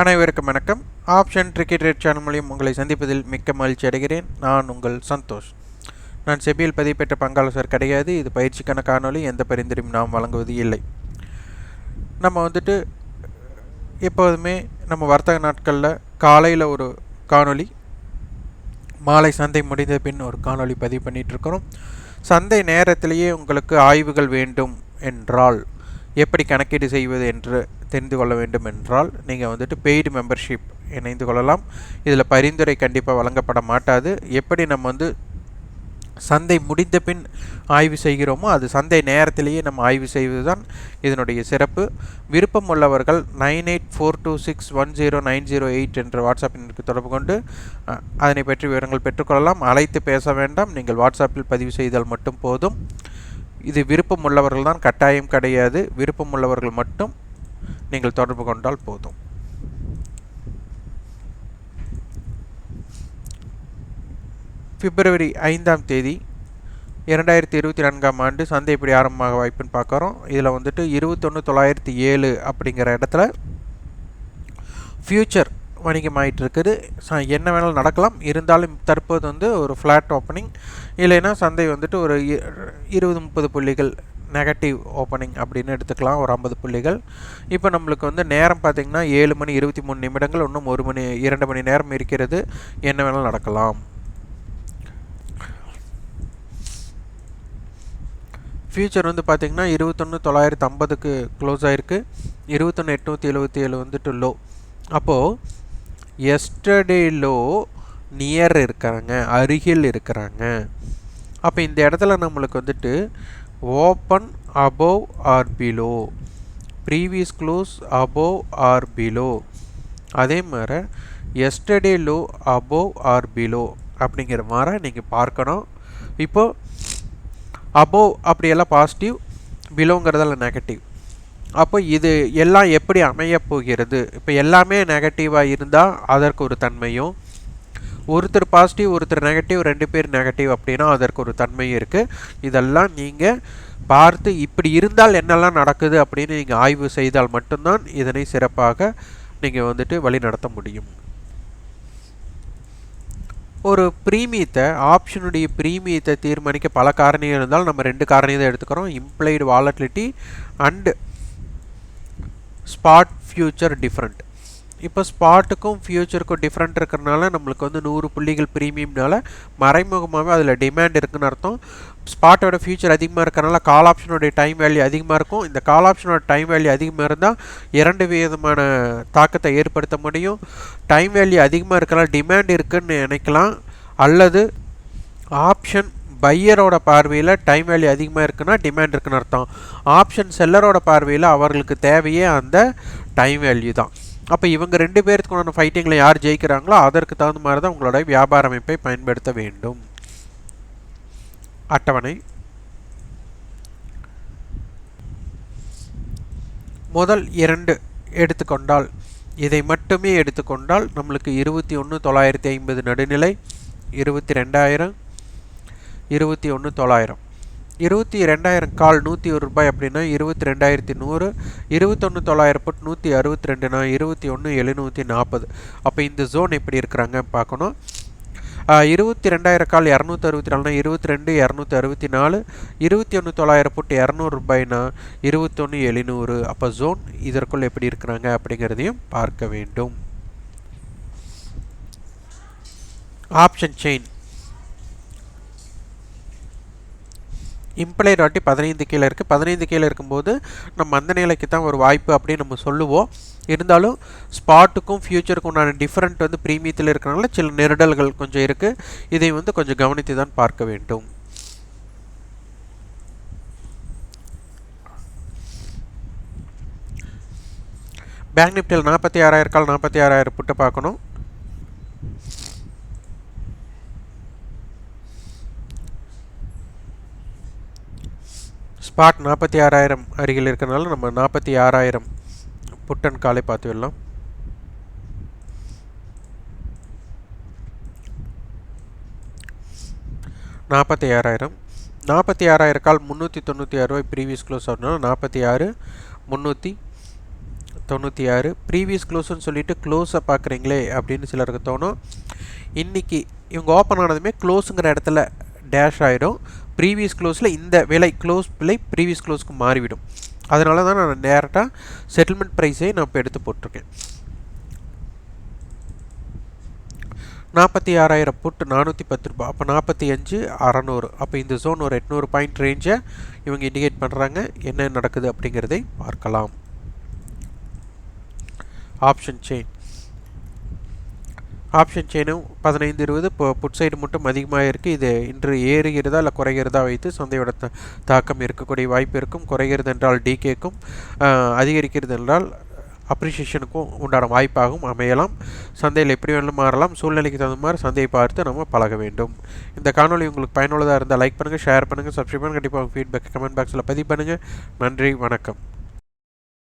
அனைவருக்கும் வணக்கம். Option cricket rate channel மூலியம் உங்களை சந்திப்பதில் மிக்க மகிழ்ச்சி அடைகிறேன். நான் உங்கள் சந்தோஷ். நான் செபியில் பதிவு பெற்ற பங்காளர் கிடையாது. இது பயிற்சிக்கான காணொளி. எந்த பரிந்துரையும் நாம் வழங்குவது இல்லை. நம்ம வந்துட்டு எப்போதுமே நம்ம வர்த்தக நாட்களில் காலையில் ஒரு காணொளி மாலை சந்தை முடிந்த பின் ஒரு காணொளி பதிவு பண்ணிகிட்ருக்கிறோம் சந்தை நேரத்திலேயே உங்களுக்கு ஆய்வுகள் வேண்டும் என்றால் எப்படி கணக்கீடு செய்வது என்று தெரிந்து கொள்ள வேண்டும் என்றால் நீங்கள் வந்துட்டு பெய்டு மெம்பர்ஷிப் இணைந்து கொள்ளலாம். இதில் பரிந்துரை கண்டிப்பாக வழங்கப்பட மாட்டாது. எப்படி நம்ம வந்து சந்தை முடிந்த பின் ஆய்வு செய்கிறோமோ அது சந்தை நேரத்திலேயே நம்ம ஆய்வு செய்வது தான் இதனுடைய சிறப்பு. விருப்பம் உள்ளவர்கள் nine eight four two six one zero nine zero eight என்ற வாட்ஸ்அப் எண்ணிற்கு தொடர்பு கொண்டு அதனை பற்றி விவரங்கள் பெற்றுக்கொள்ளலாம். அழைத்து பேச வேண்டாம். நீங்கள் வாட்ஸ்அப்பில் பதிவு செய்தால் மட்டும் போதும். இது விருப்பம் உள்ளவர்கள் தான் கட்டாயம் கிடையாது. விருப்பமுள்ளவர்கள் மட்டும் நீங்கள் தொடர்பு கொண்டால் போதும். பிப்ரவரி ஐந்தாம் தேதி இரண்டாயிரத்தி இருபத்தி நான்காம் ஆண்டு சந்தை எப்படி ஆரம்பமாக வாய்ப்புன்னு பார்க்குறோம். இதில் வந்துட்டு இருபத்தொன்று தொள்ளாயிரத்தி ஏழு அப்படிங்கிற இடத்துல ஃப்யூச்சர் வணிகமாயிட்டு இருக்குது என்ன வேணாலும் நடக்கலாம். இருந்தாலும் தற்போது வந்து ஒரு ஃப்ளாட் ஓப்பனிங் இல்லைன்னா சந்தை வந்துட்டு ஒரு இருபது முப்பது புள்ளிகள் நெகட்டிவ் ஓப்பனிங் அப்படின்னு எடுத்துக்கலாம். ஒரு ஐம்பது புள்ளிகள். இப்போ நம்மளுக்கு வந்து நேரம் பார்த்திங்கன்னா ஏழு மணி இருபத்தி மூணு நிமிடங்கள். இன்னும் ஒரு மணி இரண்டு மணி நேரம் இருக்கிறது. என்ன வேணாலும் நடக்கலாம். ஃபியூச்சர் வந்து பார்த்திங்கன்னா இருபத்தொன்று தொள்ளாயிரத்து ஐம்பதுக்கு க்ளோஸ் ஆகிருக்கு இருபத்தொன்று எட்நூற்றி எழுபத்தி ஏழு வந்துட்டு லோ அப்போது எஸ்டர்டேலோ நியர் இருக்கிறாங்க அருகில் இருக்கிறாங்க. அப்போ இந்த இடத்துல நம்மளுக்கு வந்துட்டு open above or below previous close above or below அதே மாதிரி yesterday low above or below அப்படிங்கிற மாதிரி நீங்கள் பார்க்கணும். இப்போது அபோவ் அப்படியெல்லாம் பாசிட்டிவ் பிலோங்கிறதெல்லாம் நெகட்டிவ் அப்போ இது எல்லாம் எப்படி அமையப்போகிறது இப்போ எல்லாமே நெகட்டிவாக இருந்தால் அதற்கு ஒரு தன்மையும். ஒருத்தர் பாசிட்டிவ் ஒருத்தர் நெகட்டிவ் ரெண்டு பேர் நெகட்டிவ் அப்படின்னா அதற்கு ஒரு தன்மையும் இருக்குது இதெல்லாம் நீங்கள் பார்த்து இப்படி இருந்தால் என்னெல்லாம் நடக்குது அப்படின்னு நீங்கள் ஆய்வு செய்தால் மட்டும்தான் இதனை சிறப்பாக நீங்கள் வந்துட்டு வழி நடத்த முடியும். ஒரு ப்ரீமியத்தை ஆப்ஷனுடைய ப்ரீமியத்தை தீர்மானிக்க பல காரணிகள் இருந்தாலும் நம்ம ரெண்டு காரணியை தான் எடுத்துக்கிறோம். Implied volatility and spot future different இப்போ ஸ்பாட்டுக்கும் ஃபியூச்சருக்கும் டிஃப்ரெண்ட் இருக்கிறனால நம்மளுக்கு வந்து நூறு புள்ளிகள் ப்ரீமியம்னால மறைமுகமாகவே அதில் டிமாண்ட் இருக்குன்னு அர்த்தம். ஸ்பாட்டோட ஃபியூச்சர் அதிகமாக இருக்கிறனால கால் ஆப்ஷனோட டைம் வேல்யூ அதிகமாக இருக்கும். இந்த கால் ஆப்ஷனோட டைம் வேல்யூ அதிகமாக இருந்தால் இரண்டு விதமான தாக்கத்தை ஏற்படுத்த முடியும். டைம் வேல்யூ அதிகமாக இருக்கிறனால டிமாண்ட் இருக்குதுன்னு நினைக்கலாம். அல்லது ஆப்ஷன் பையரோட பார்வையில் டைம் வேல்யூ அதிகமாக இருக்குன்னா டிமாண்ட் இருக்குன்னு அர்த்தம். ஆப்ஷன் செல்லரோட பார்வையில் அவர்களுக்கு தேவையே அந்த டைம் வேல்யூ தான். அப்போ இவங்க ரெண்டு பேர்த்துக்குண்டான ஃபைட்டிங்கில் யார் ஜெயிக்கிறாங்களோ அதற்கு தகுந்த மாதிரி தான் உங்களோட வியாபார அமைப்பை பயன்படுத்த வேண்டும். அட்டவணை. முதல் இரண்டு எடுத்துக்கொண்டால் இதை மட்டுமே எடுத்துக்கொண்டால் நம்மளுக்கு இருபத்தி ஒன்று தொள்ளாயிரத்தி ஐம்பது நடுநிலை இருபத்தி ரெண்டாயிரம் இருபத்தி ஒன்று தொள்ளாயிரம். இருபத்தி ரெண்டாயிரம் கால் நூற்றி ஒரு ரூபாய் அப்படின்னா இருபத்தி ரெண்டாயிரத்தி நூறு. இருபத்தொன்று தொள்ளாயிரம் புட் நூற்றி அறுபத்தி ரெண்டுனா இருபத்தி ஒன்று எழுநூற்றி நாற்பது. அப்போ இந்த ஜோன் எப்படி இருக்கிறாங்க பார்க்கணும். இருபத்தி ரெண்டாயிரம் கால் இரநூத்தி அறுபத்தி நாலுனா இருபத்தி ரெண்டு இரநூத்தி அறுபத்தி நாலு. இருபத்தி ஒன்று தொள்ளாயிரம் புட்டு இரநூறு ரூபாய்னா இருபத்தொன்று எழுநூறு. அப்போ ஜோன் இதற்குள் எப்படி இருக்கிறாங்க அப்படிங்கிறதையும் பார்க்க வேண்டும். ஆப்ஷன் செயின் இம்ப்ளை ராட்டி பதினைந்து கீழே இருக்குது பதினைந்து கீழே இருக்கும்போது நம்ம அந்த நிலைக்கு தான் ஒரு வாய்ப்பு அப்படின்னு நம்ம சொல்லுவோம். இருந்தாலும் ஸ்பாட்டுக்கும் ஃப்யூச்சருக்கும் உண்டான டிஃப்ரெண்ட் வந்து ப்ரீமியத்தில் இருக்கிறனால சில நெருடல்கள் கொஞ்சம் இருக்குது இதை வந்து கொஞ்சம் கவனித்து தான் பார்க்க வேண்டும். பேங்க் நிஃப்டியில் நாற்பத்தி ஆறாயிரம் கால் நாற்பத்தி ஆறாயிரம் புட்டு பார்க்கணும். ஸ்பாட் நாற்பத்தி ஆறாயிரம் அருகில் இருக்கிறனால நம்ம நாற்பத்தி ஆறாயிரம் புட்டன் காலை பார்த்து விடலாம். நாற்பத்தி ஆறாயிரம். நாற்பத்தி ஆறாயிரம் கால் முந்நூற்றி தொண்ணூற்றி ஆறு ரூபாய் ப்ரீவியஸ் க்ளோஸ் ஆகணும் நாற்பத்தி ஆறு முந்நூற்றி தொண்ணூற்றி ஆறு. ப்ரீவியஸ் க்ளோஸ்னு சொல்லிட்டு க்ளோஸை பார்க்குறீங்களே அப்படின்னு சிலருக்கு தோணும். இன்றைக்கி இவங்க ஓப்பன் ஆனதுமே க்ளோஸுங்கிற இடத்துல டேஷ் ஆகிடும் ப்ரீவியஸ் க்ளோஸில் இந்த விலை க்ளோஸ் விலை ப்ரீவியஸ் க்ளோஸ்க்கு மாறிவிடும். அதனால தான் நான் டேரெக்டாக செட்டில்மெண்ட் ப்ரைஸே நான் இப்போ எடுத்து போட்டிருக்கேன். நாற்பத்தி ஆறாயிரம் புட்டு நானூற்றி பத்து ரூபா. அப்போ நாற்பத்தி அஞ்சு அறநூறு. அப்போ இந்த ஜோன் ஒரு எட்நூறு பாயிண்ட் ரேஞ்சை இவங்க இண்டிகேட் பண்ணுறாங்க என்ன நடக்குது அப்படிங்கிறதை பார்க்கலாம். ஆப்ஷன் செயின் ஆப்ஷன் செயினும் பதினைந்து இருபது இப்போ புட் சைடு மட்டும் அதிகமாக இருக்குது இது இன்று ஏறுகிறதா இல்லை குறைகிறதா வைத்து சந்தையோட த தாக்கம் இருக்கக்கூடிய வாய்ப்பு இருக்கும். குறைகிறது என்றால் டிகேக்கும் அதிகரிக்கிறது என்றால் அப்ரிஷியேஷனுக்கும் உண்டான வாய்ப்பாகவும் அமையலாம். சந்தையில் எப்படி வேணாலும் மாறலாம். சூழ்நிலைக்கு தகுந்த மாதிரி சந்தையை பார்த்து நம்ம பழக வேண்டும். இந்த காணொலி உங்களுக்கு பயனுள்ளதாக இருந்தால் லைக் பண்ணுங்கள் ஷேர் பண்ணுங்கள் சப்ஸ்கிரைப் பண்ணுங்கள் கண்டிப்பாக ஃபீட்பேக் கமெண்ட் பாக்ஸில் பதிவு பண்ணுங்கள் நன்றி வணக்கம்.